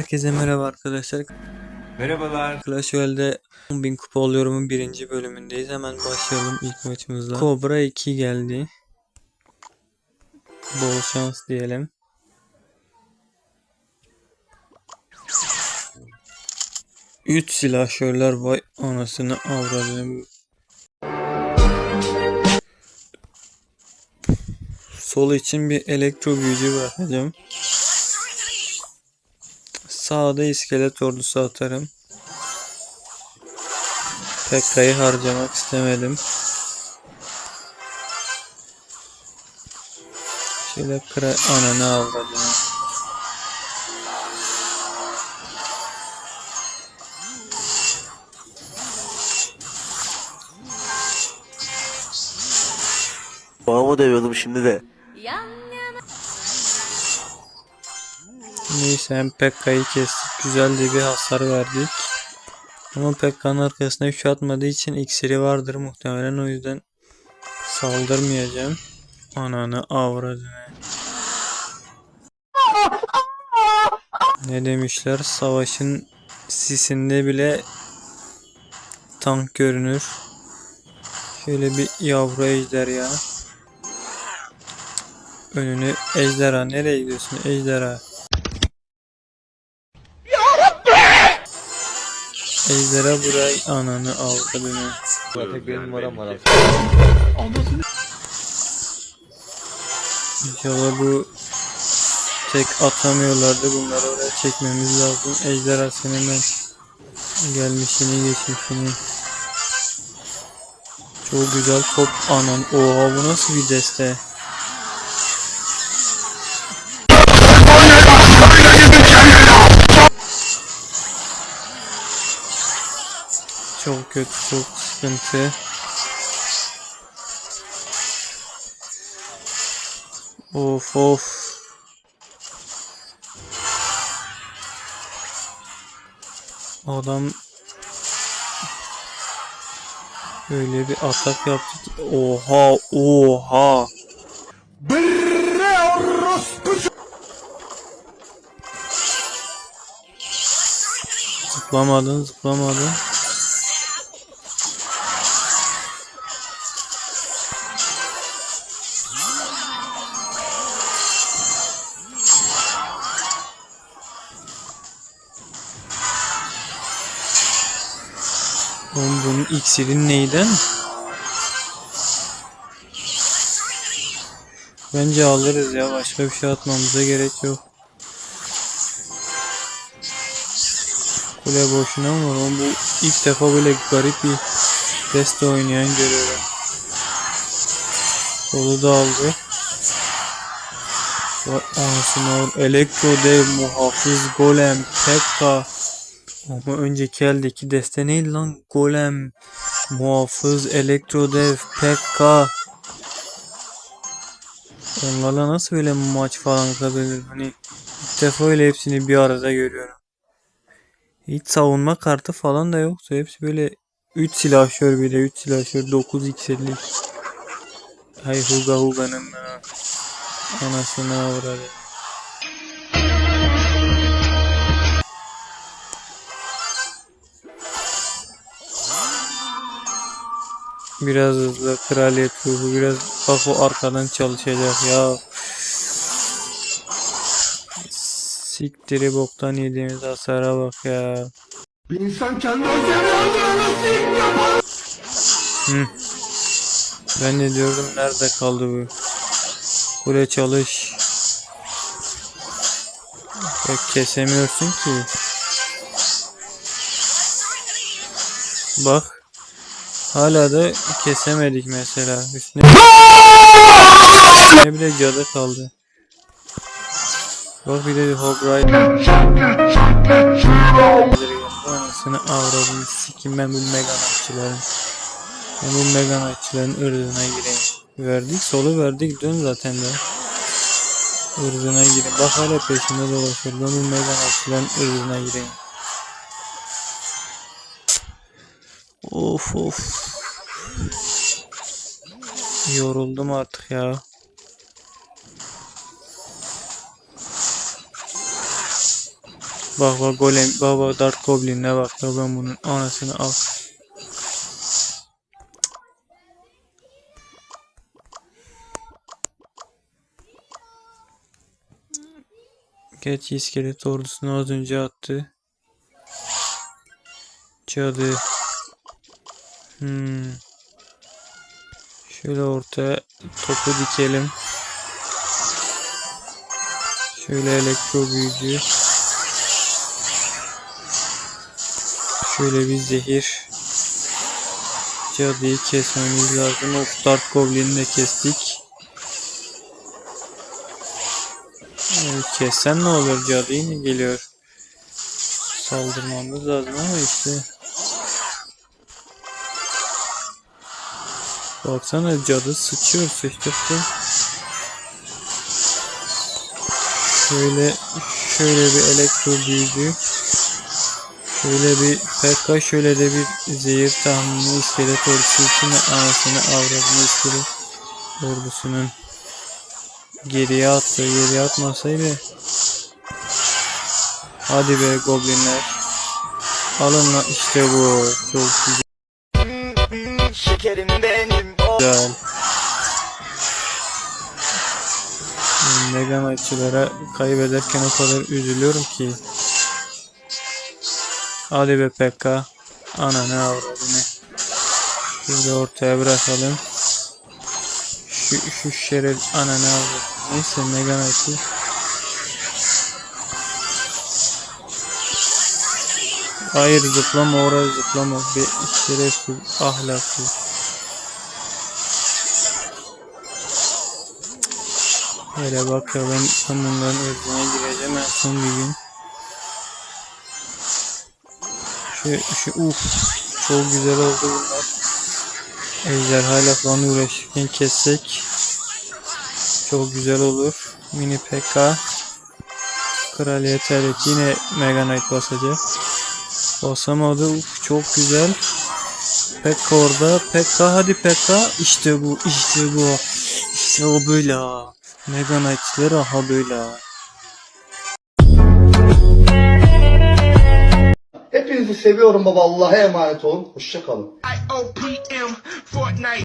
Herkese merhaba arkadaşlar. Merhabalar. Clash Royale'de 10.000 kupa oluyorumun birinci bölümündeyiz. Hemen başlayalım ilk maçımızla. Cobra 2 geldi. Bol şans diyelim. Üç silahşörler vay anasını avradını. Sol için bir elektro büyücü bırakacağım. Sağda iskelet ordusu atarım. Pekka'yı harcamak istemedim. Şöyle kıra ananı avradını. Babamı dövüyordum şimdi de. Neyse hem Pekka'yı kestik. Güzel de bir hasar verdik. Ama Pekka'nın arkasına 3 atmadığı için iksiri vardır muhtemelen. O yüzden saldırmayacağım. Ananı avradını. Ne demişler? Savaşın sisinde bile tank görünür. Şöyle bir yavru ejder ya. Önünü ejderha. Nereye gidiyorsun ejderha? Ejderha burayı ananı avradını. Tek benim numaram var abi. İnşallah bu tek atamıyorlardı. Bunları oraya çekmemiz lazım. Ejderhasının hemen gelmişini geçmişini. Çok güzel top anan. Oha bu nasıl bir deste? Çok kötü, çok sıkıntı. Of of. Adam öyle bir atak yaptı ki oha oha. Zıplamadın zıplamadın. Oğlum bunun iksirin neyden? Bence alırız ya. Başka bir şey atmamıza gerek yok. Kule boşuna mı var? Oğlum bu ilk defa böyle garip bir deste oynayan görüyorum. Solu da aldı. Vay anasını oğlum. Elektro dev, muhafız, golem, pekka. Ama önceki eldeki deste neydi lan? Golem, muhafız, elektrodev, pekka. Onlarla nasıl böyle maç falan atabilir? Hani ilk defa öyle hepsini bir arada görüyorum. Hiç savunma kartı falan da yoktu. Hepsi böyle 3 silahşör bir de 3 silahşör 9 x'lik. Hay Huga Huga'nın anasını avradı. Biraz hızlı kraliyet ruhu biraz bak o arkadan çalışacak ya. Siktiri boktan yediğimiz hasara bak ya. Bir insan kendi. Hı. Ben de diyordum nerede kaldı bu? Kule çalış. Ya kesemiyorsun ki. Bak. Hala da kesemedik mesela. Üstüne ne bile cadı kaldı. Bak bir de Hogrider. Anasını avradını sikim ben bu meganatçıların. Ben bu meganatçıların ırdına gireyim. Verdik solu verdik dön zaten de. Irzına gireyim. Bak hala peşinde dolaşıyor. Ben bu meganatçıların ırdına gireyim. Of of. Yoruldum artık ya. Bak bak golem bak bak Dark Goblin'e bak ya ben bunun anasını al. Geç iskelet ordusunu az önce attı. Cadı. Hmm. Şöyle ortaya topu dikelim. Şöyle elektro büyücü. Şöyle bir zehir. Cadıyı kesmemiz lazım. Of Dark Goblin'i de kestik. Ee, kessen ne olur cadı yine geliyor. Saldırmamız lazım ama işte. Baksana cadı sıçıyor sıçtıkça. Şöyle şöyle bir elektro büyücü. Şöyle bir PK şöyle de bir zehir tahmini iskelet ordusu için anasını avradını iskelet ordusunun geriye attı. Geriye atmasaydı hadi be goblinler alın işte bu çok Şekerim benim o. güzel. Mega Knight'çılara kaybederken o kadar üzülüyorum ki. Hadi be Pekka. Ana ne avradını Şurada ortaya bırakalım. Şu, şu şeref ana ne avradı Neyse Mega Knight'ı Hayır zıplama oraya zıplama. Be şerefsiz ahlaksız Hele bakalım ben bunların ırzına gireceğim en son bir gün Şu, şu uf çok güzel oldu bunlar. Ejderhayla falan uğraşırken kessek çok güzel olur. Mini PK Kraliyet evet yine Mega Knight basacak. Basamadı. Uf çok güzel. Pekka orada. Pekka hadi Pekka. İşte bu. işte bu. İşte o böyle. Mega Knight'ler aha böyle ha. Hepinizi seviyorum baba. Allah'a emanet olun. Hoşçakalın.